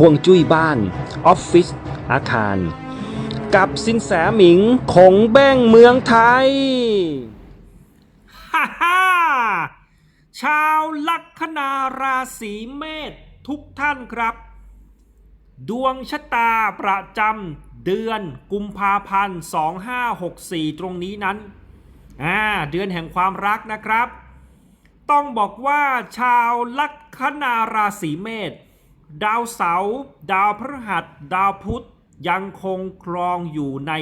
ห่วงจุ้ยบ้าน ออฟฟิศอาคาร กับสินแสหมิงของแบ้งเมืองไทย ฮ่าฮ่าชาวลัคนาราศีเมษทุกท่านครับ ดวงชะตาประจำเดือนกุมภาพันธ์ 2564 ตรงนี้นั้นอ่าเดือนแห่งความรักนะครับ ต้องบอกว่าชาวลัคนาราศีเมษ ดาวเสาร์ดาวพฤหัส ดาวพุธยังคงครองอยู่ใน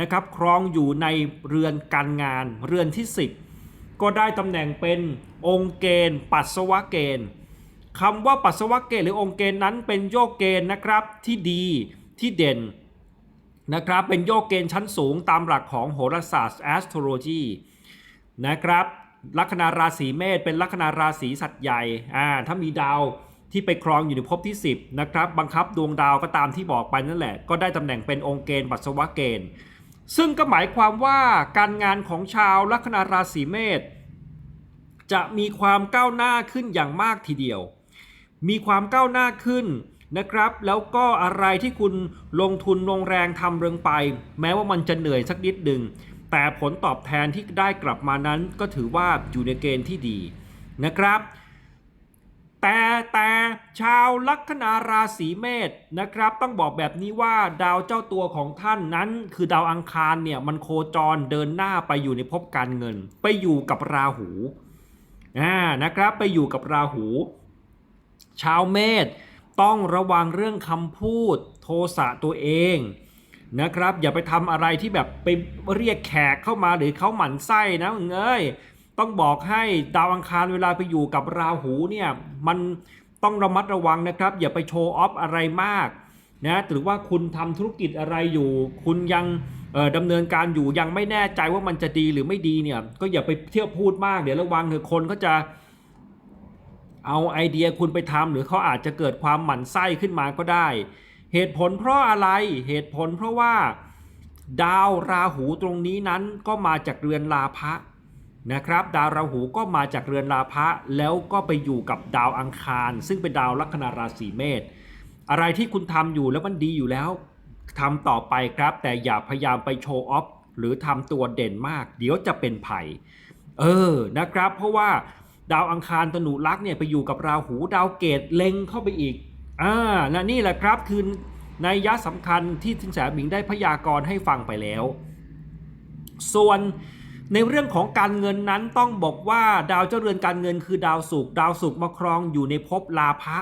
นะครับครองอยู่ในเรือนการงานเรือนที่ 10 ก็ได้ตำแหน่งเป็นองค์เกณฑ์ ปัสสาวะเกณฑ์คำว่าปัสสาวะเกณฑ์หรือองค์เกณฑ์นั้นเป็นโยกเกณฑ์นะครับที่ดีที่เด่นนะครับเป็นโยกเกณฑ์ชั้นสูงตามหลักของโหราศาสตร์ astrology นะครับลัคนาราศีเมษเป็นลัคนาราศีสัตว์ใหญ่อ่าถ้ามีดาว ที่ไปครองอยู่ในภพที่ 10นะครับบังคับดวงดาวก็ตามที่บอกไปนั่นแหละ ก็ได้ตำแหน่งเป็นองค์เกณฑ์ปัสสาวะเกณฑ์ ซึ่งก็หมายความว่าการงานของชาวลัคนาราศีเมษจะมีความก้าวหน้าขึ้นอย่างมากทีเดียว มีความก้าวหน้าขึ้นนะครับ แล้วก็อะไรที่คุณลงทุนลงแรงทำเรื่องไป แม้ว่ามันจะเหนื่อยสักนิดหนึ่งแต่ผลตอบแทนที่ได้กลับมานั้นก็ถือว่าอยู่ในเกณฑ์ที่ดีนะครับ แต่แต่ชาวลัคนาราศีเมษนะครับ ต้องบอกแบบนี้ว่าดาวเจ้าตัวของท่านนั้น คือดาวอังคารเนี่ยมันโคจรเดินหน้าไปอยู่ในภพการเงิน ไปอยู่กับราหูอ่านะครับไปอยู่กับราหู ชาวเมษต้องระวังเรื่องคำพูดโทสะตัวเองนะครับ อย่าไปทำอะไรที่แบบไปเรียกแขกเข้ามาหรือเขาหมั่นไส้นะมึงเอ้ย ต้องบอกให้ดาวอังคารเวลาไปอยู่กับราหูเนี่ยมันต้องระมัดระวังนะครับ อย่าไปโชว์ออฟอะไรมากนะหรือว่าคุณทำธุรกิจอะไรอยู่ คุณยังเอ่อดำเนินการอยู่ยังไม่แน่ใจว่ามันจะดีหรือไม่ดีเนี่ยก็อย่าไปเที่ยวพูดมากเดี๋ยวระวังเถอะคนก็จะเอาไอเดียคุณไปทำหรือเขาอาจจะเกิดความหมั่นไส้ขึ้นมาก็ได้ เหตุผลเพราะอะไรเหตุผลเพราะว่า ดาวราหูตรงนี้นั้นก็มาจากเรือนลาภะ นะครับ ดาวราหูก็มาจากเรือนลาภะแล้วก็ไปอยู่กับดาวอังคาร ซึ่งเป็นดาวลัคนาราศีเมษอะไรที่คุณทำอยู่แล้วมันดีอยู่แล้วทำต่อไปครับ แต่อย่าพยายามไปโชว์ออฟหรือทำตัวเด่นมาก เดี๋ยวจะเป็นภัยเออนะครับ เพราะว่าดาวอังคารตนุรักษ์เนี่ยไปอยู่กับราหูดาวเกตเล็งเข้าไปอีกอ่าและนี่แหละครับคือในยยะสำคัญที่สินแสหมิงได้พยากรณ์ให้ฟังไปแล้ว ส่วน ในเรื่องของการเงินนั้นต้องบอกว่าดาวเจ้าเรือนการเงินคือดาวศุกร์ดาวศุกร์มาครองอยู่ในภพลาภะ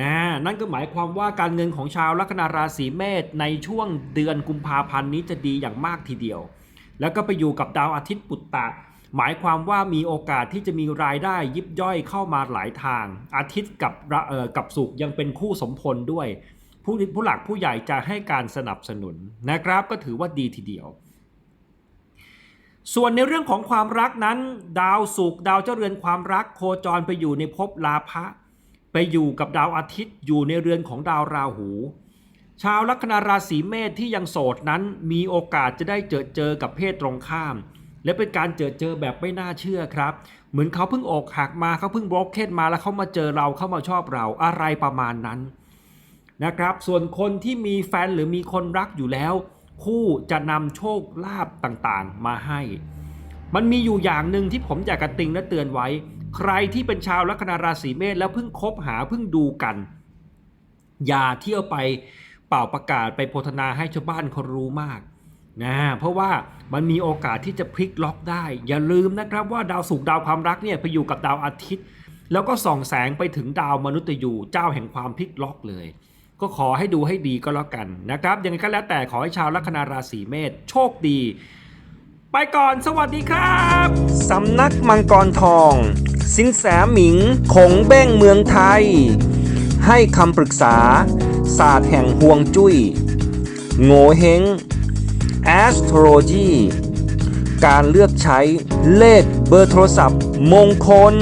นะนั่นก็หมายความว่าการเงินของชาวลัคนาราศีเมษในช่วงเดือนกุมภาพันธ์นี้จะดีอย่างมากทีเดียว แล้วก็ไปอยู่กับดาวอาทิตย์ปุตตะ หมายความว่ามีโอกาสที่จะมีรายได้ยิบย่อยเข้ามาหลายทาง อาทิตย์กับเอ่อกับศุกร์ยังเป็นคู่สมพลด้วย ผู้ผู้หลักผู้ใหญ่จะให้การสนับสนุนนะครับก็ถือว่าดีทีเดียว ส่วนในเรื่องของความรักนั้น ดาวศุกร์ดาวเจ้าเรือนความรักโคจรไปอยู่ในภพลาภะไปอยู่กับดาวอาทิตย์อยู่ในเรือนของดาวราหู ชาวลัคนาราศีเมษที่ยังโสดนั้นมีโอกาสจะได้เจอเจอกับเพศตรงข้าม และเป็นการเจอเจอแบบไม่น่าเชื่อครับ เหมือนเขาเพิ่งอกหักมาเขาเพิ่งบล็อกเคนมาแล้วเขามาเจอเราเขามาชอบเราอะไรประมาณนั้นนะครับ ส่วนคนที่มีแฟนหรือมีคนรักอยู่แล้ว คู่จะนำโชคลาภต่างๆ มาให้ มันมีอยู่อย่างหนึ่งที่ผมอยากกระติงและเตือนไว้ ใครที่เป็นชาวลัคนาราศีเมษแล้วเพิ่งคบหาเพิ่งดูกัน อย่าเที่ยวไปเป่าประกาศไปโพธนาให้ชาวบ้านเขารู้มากนะเพราะว่ามันมีโอกาสที่จะพลิกล็อกได้ อย่าลืมนะครับว่าดาวศุกร์ดาวความรักเนี่ยไปอยู่กับดาวอาทิตย์ แล้วก็ส่องแสงไปถึงดาวมนุษย์ยูเจ้าแห่งความพลิกล็อกเลย ก็ขอให้ดูให้ดีก็แล้วกันนะครับ ยังไงก็แล้วแต่ขอให้ชาวลัคนาราศีเมษโชคดี ไปก่อนสวัสดีครับสำนักมังกรทอง สินแสหมิงคงเบ้งเมืองไทย ให้คำปรึกษา ศาสตร์แห่งห่วงจุย้ย โงเฮง astrology การเลือกใช้เลขเบอร์โทรศัพท์มงคล